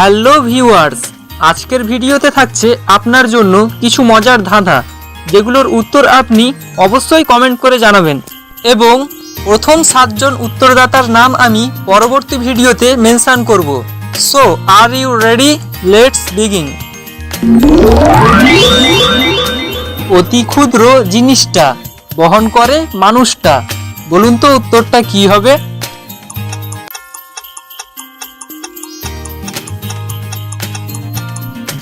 Hello viewers, আজকের ভিডিওতে থাকছে আপনার জন্য কিছু মজার ধাঁধা, যেগুলোর উত্তর আপনি অবশ্যই কমেন্ট করে জানাবেন। এবং প্রথম সাতজন উত্তরদাতার নাম আমি পরবর্তী ভিডিওতে মেনশন করব। So are you ready let's begin অতি ক্ষুদ্র জিনিসটা বহন করে মানুষটা। বলুন তো উত্তরটা কি হবে?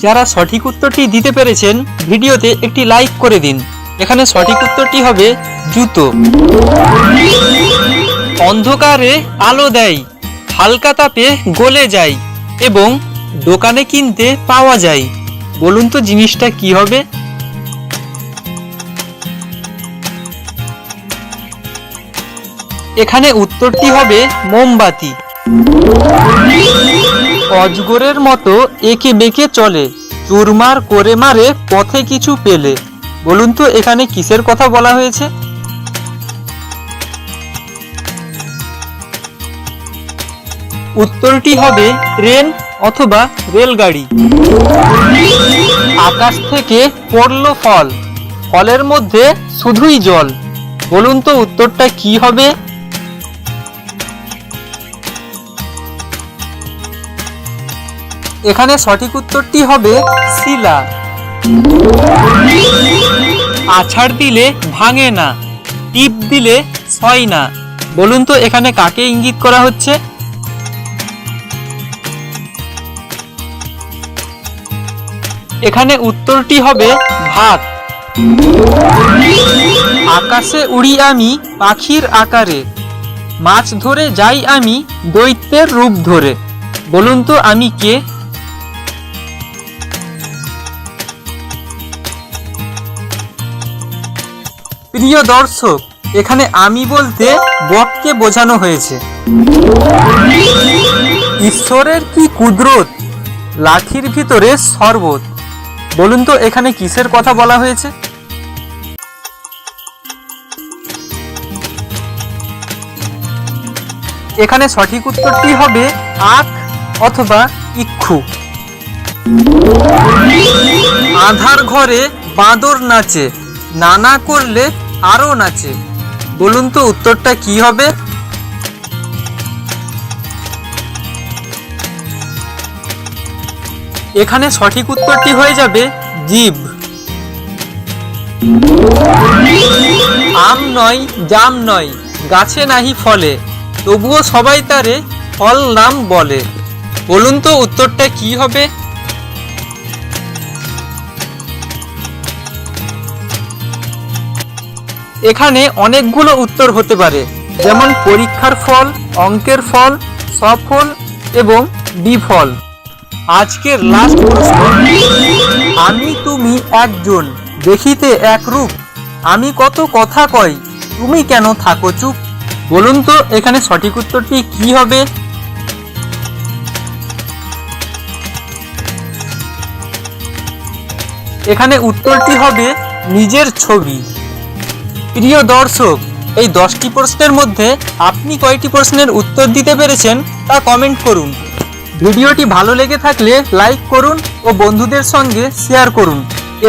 যারা সঠিক উত্তরটি দিতে পেরেছেন, ভিডিওতে একটি লাইক করে দিন। এখানে সঠিক উত্তরটি হবে জুতো। অন্ধকারে আলো দেয়, হালকা তাপে গলে যায় এবং দোকানে কিনতে পাওয়া যায়। বলুন তো জিনিসটা কি হবে? এখানে উত্তরটি হবে মোমবাতি। অজগরের মতো একে বেঁকে চলে, চুরমার করে মারে, পথে কিছু পেলে। বলুন তো, এখানে কিসের কথা বলা হয়েছে? উত্তরটি হবে ট্রেন অথবা রেলগাড়ি। আকাশ থেকে পড়ল ফল। ফলের মধ্যে শুধুই জল। বলুন তো, উত্তরটা কি হবে? এখানে সঠিক উত্তরটি হবে শিলা। আছাড় দিলে ভাঙে না, টিপ দিলে ছয় না। বলুন তো এখানে কাকে ইঙ্গিত করা হচ্ছে? এখানে উত্তরটি হবে ভাত। আকাশে উড়ি আমি পাখির আকারে, মাছ ধরে যাই আমি দৈত্যের রূপ ধরে। বলুন তো আমি কে? প্রিয় দর্শক, এখানে আমি বলতে বককে বোঝানো হয়েছে। ঈশ্বরের কি কুদরত? লাঠির ভিতরে শরবত। বলুন তো, এখানে কিসের কথা বলা হয়েছে? এখানে সঠিক উত্তরটি হবে আখ অথবা ইক্ষু। আধার ঘরে বাঁদর নাচে। নানা করলে আরও নাচে। বলুন তো উত্তরটা কি হবে? এখানে সঠিক উত্তরটি হয়ে যাবে, জীব। আম নয়, জাম নয়, গাছে নাহি ফলে, তবুও সবাই তারে ফল নাম বলে। বলুন তো উত্তরটা কি হবে? এখানে অনেকগুলো উত্তর হতে পারে। যেমন পরীক্ষার ফল, অঙ্কের ফল সফল এবং বিফল আজকের লাস্ট প্রশ্ন, আমি তুমি একজন, দেখিতে এক রূপ আমি কত কথা কই, তুমি কেন থাকো চুপ? বলুন তো, এখানে সঠিক উত্তরটি কি হবে? এখানে উত্তরটি হবে, নিজের ছবি। প্রিয় দর্শক, এই দশটি প্রশ্নের মধ্যে আপনি কয়টি প্রশ্নের উত্তর দিতে পেরেছেন তা কমেন্ট করুন। ভিডিওটি ভালো লেগে থাকলে লাইক করুন ও বন্ধুদের সঙ্গে শেয়ার করুন।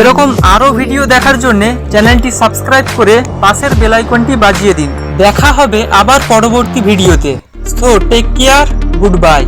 এরকম আরও ভিডিও দেখার জন্য চ্যানেলটি সাবস্ক্রাইব করে পাশের বেল আইকনটি বাজিয়ে দিন। দেখা হবে আবার পরবর্তী ভিডিওতে। So take care good bye